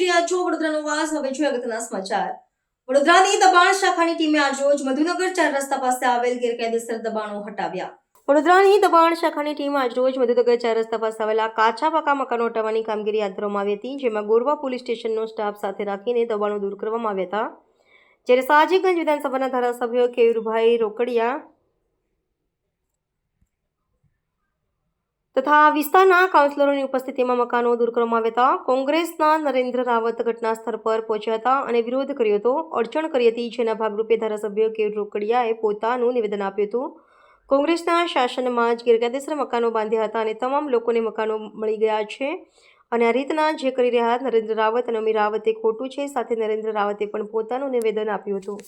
રહ્યા છો વડોદરાનો વાસ. હવે જોઈએ અગત્યના સમાચાર. વડોદરાની દબાણ શાખાની ટીમે આજરોજ મધુનગર ચાર રસ્તા પાસે આવેલ ગેરકાયદેસર દબાણો હટાવ્યા. વડોદરાની દબાણ શાખાની ટીમ આજરોજ મધુનગર ચાર રસ્તા પાસે આવેલા કાચા પાકા મકાનો હટાવવાની કામગીરી હાથ ધરવામાં આવી હતી, જેમાં ગોરવા પોલીસ સ્ટેશનનો સ્ટાફ સાથે રાખીને દબાણો દૂર કરવામાં આવ્યા હતા. જ્યારે સાજીગંજ વિધાનસભાના ધારાસભ્ય કેયુરભાઈ રોકડિયા તથા વિસ્તારના કાઉન્સિલરોની ઉપસ્થિતિમાં મકાનો દૂર કરવામાં આવ્યા હતા. કોંગ્રેસના નરેન્દ્ર રાવત ઘટના સ્થળ પર પહોંચ્યા હતા અને વિરોધ કર્યો હતો. અડચણ કરી હતી જેના ભાગરૂપે ધારાસભ્ય કે રોકડિયાએ પોતાનું નિવેદન આપ્યું હતું. કોંગ્રેસના શાસનમાં જ ગેરકાયદેસર મકાનો બાંધ્યા હતા અને તમામ લોકોને મકાનો મળી ગયા છે. અને આ રીતના જે કરી રહ્યા નરેન્દ્ર રાવત અને અમી રાવતે ખોટું છે સાથે નરેન્દ્ર રાવતે પણ પોતાનું નિવેદન આપ્યું હતું.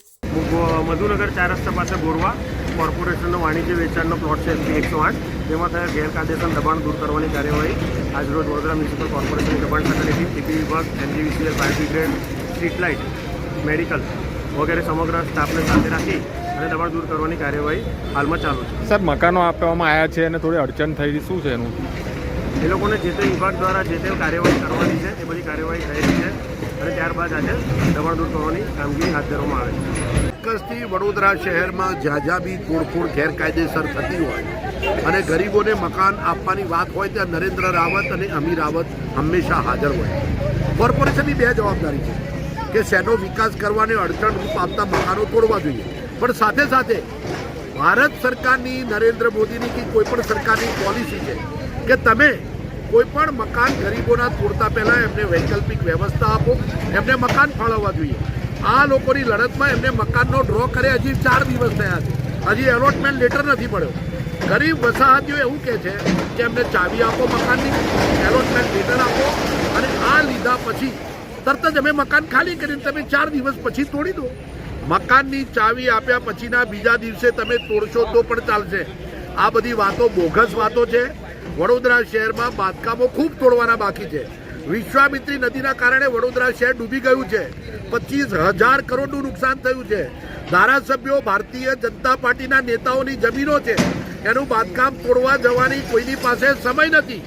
મધુનગર ચાર રસ્તા પાસે ગોરવા કોર્પોરેશનનો વાણિજ્ય વેચાણનો પ્લોટ છે એકસો આઠ. જેમાં થયા ગેરકાયદેસર દબાણ દૂર કરવાની કાર્યવાહી આજરોજ વડોદરા મ્યુનિસિપલ કોર્પોરેશનની દબાણ ટીમ ટીપી વિભાગ NGVCL fire brigade street light medical વગેરે સમગ્ર સ્ટાફને સાથે રાખી અને દબાણ દૂર કરવાની કાર્યવાહી હાલમાં ચાલુ છે. સર મકાનો આપવામાં આવ્યા છે અને થોડી અડચણ થઈ શું છે એનું? એ લોકોને જે તે વિભાગ દ્વારા જે તે કાર્યવાહી કરવાની છે, એ બધી કાર્યવાહી થયેલી છે અને ત્યારબાદ આજે દબાણ દૂર કરવાની કામગીરી હાથ ધરવામાં આવે છે. ચોક્કસથી વડોદરા શહેરમાં જ્યાં જ્યાં બી તોડફોડ ગેરકાયદેસર થતી હોય અને ગરીબોને મકાન આપવાની વાત હોય ત્યાં નરેન્દ્ર રાવત અને અમી રાવત હંમેશા હાજર હોય. કોર્પોરેશનની બે જવાબદારી છે કે શહેરનો વિકાસ કરવાને અડચણરૂપ આપતા મકાનો તોડવા જોઈએ. પણ સાથે સાથે ભારત સરકારની નરેન્દ્ર મોદીની કે કોઈ પણ સરકારની પોલિસી છે કે તમે કોઈ પણ મકાન ગરીબોના તોડતા પહેલાં એમને વૈકલ્પિક વ્યવસ્થા આપો, એમને મકાન ફાળવવા જોઈએ. આ લોકોની લડતમાં એમને મકાનનો ડ્રો કરે, હજી ચાર દિવસ થયા છે. હજી એલોટમેન્ટ લેટર નથી મળ્યો ગરીબ વસાહતીઓ એવું કહે છે કે એમને ચાવી આપો મકાનની એલોટમેન્ટ લેટર આપો અને આ લીધા પછી તરત જ અમે મકાન ખાલી કરીને તમે ચાર દિવસ પછી તોડી દો. મકાનની ચાવી આપ્યા પછીના બીજા દિવસે તમે તોડશો તો પણ ચાલશે. આ બધી વાતો બોગસ વાતો છે. વડોદરા શહેરમાં બાંધકામો ખૂબ તોડવાના બાકી છે. વિશ્વામિત્રી નદીના કારણે વડોદરા શહેર ડૂબી ગયું છે. પચીસ હજાર કરોડનું નુકસાન થયું છે. ધારાસભ્યો ભારતીય જનતા પાર્ટીના નેતાઓની જમીનો છે. એનું બાંધકામ તોડવા જવાની કોઈની પાસે સમય નથી.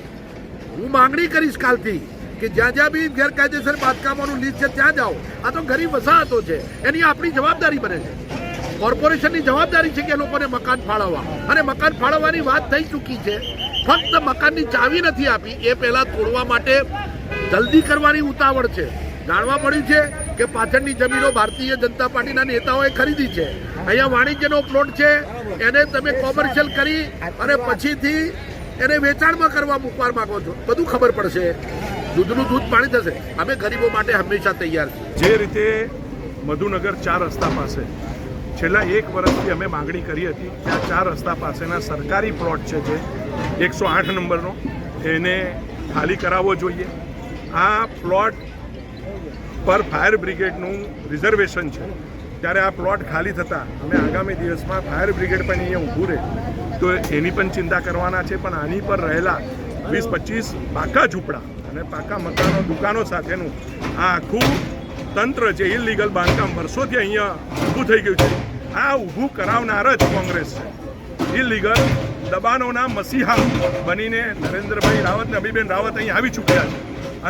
હું માંગણી કરીશ કાલથી કે જ્યાં જ્યાં બી ગેરકાયદેસર બાંધકામોનું લીઝ છે ત્યાં જાઓ. આ તો ગરીબ વસાહતો છે. એની આપણી જવાબદારી બને છે. કોર્પોરેશનની જવાબદારી છે કે લોકોને મકાન ફાળવવા. અને મકાન ફાળવવાની વાત થઈ ચૂકી છે. ફક્ત મકાનની ચાવી નથી આપી, એ પહેલા તોડવા માટે જલ્દી કરવાની ઉતાવળ છે. જાણવા મળ્યું છે કે પાછળની જમીનો ભારતીય જનતા પાર્ટીના નેતાઓએ ખરીદી છે. અહીંયા વાણિજ્યનો પ્લોટ છે, એને તમે કોમર્શિયલ કરી અને પછીથી એને વેચાણમાં કરવા મૂકવા માંગો છો. બધું ખબર પડશે. દૂધનું દૂધ પાણી થશે. અમે ગરીબો માટે હંમેશા તૈયાર છીએ. જે રીતે મધુનગર ચાર રસ્તા પાસે છેલ્લા એક વર્ષથી અમે માગણી કરી હતી કે આ ચાર રસ્તા પાસેના સરકારી પ્લોટ છે જે એકસો આઠ નંબરનો. એને ખાલી કરાવવો જોઈએ. આ પ્લોટ પર ફાયર બ્રિગેડનું રિઝર્વેશન છે. ત્યારે આ પ્લોટ ખાલી થતાં અમે આગામી દિવસમાં ફાયર બ્રિગેડ પણ અહીંયા ઊભું રહે, તો એની પણ ચિંતા કરવાના છે. પણ આની પર રહેલા વીસ પચીસ પાકા ઝૂંપડા અને પાકા મકાનો, દુકાનો સાથેનું આ આખું તંત્ર જે ઇલીગલ બાંધકામ વર્ષોથી અહીંયા ઊભું થઈ ગયું છે, આ ઊભું કરાવનાર જ કોંગ્રેસ છે. ઇલીગલ દબાણોના મસીહા બનીને નરેન્દ્રભાઈ રાવત અને અભિબેન રાવત અહીં આવી ચૂક્યા છે.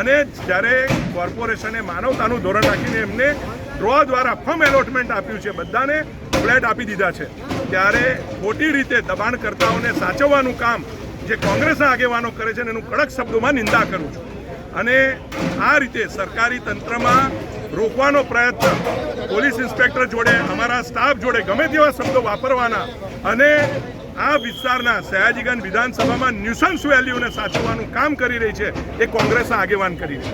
અને જ્યારે કોર્પોરેશને માનવતાનું ધોરણ રાખીને એમને ડ્રો દ્વારા ફમ એલોટમેન્ટ આપ્યું છે, બધાને ફ્લેટ આપી દીધા છે, ત્યારે ખોટી રીતે દબાણકર્તાઓને સાચવવાનું કામ જે કોંગ્રેસના આગેવાનો કરે છે એનું કડક શબ્દોમાં નિંદા કરું છું. અને આ રીતે સરકારી તંત્રમાં રોકવાનો પ્રયત્ન, પોલીસ ઇન્સ્પેક્ટર જોડે, અમારા સ્ટાફ જોડે ગમે તેવા શબ્દો વાપરવાના અને આ વિસ્તારના સયાજીગંજ વિધાનસભામાં ન્યુસન્સ વેલ્યુને સાચવવાનું કામ કરી રહી છે. એ કોંગ્રેસના આગેવાન કરી છે.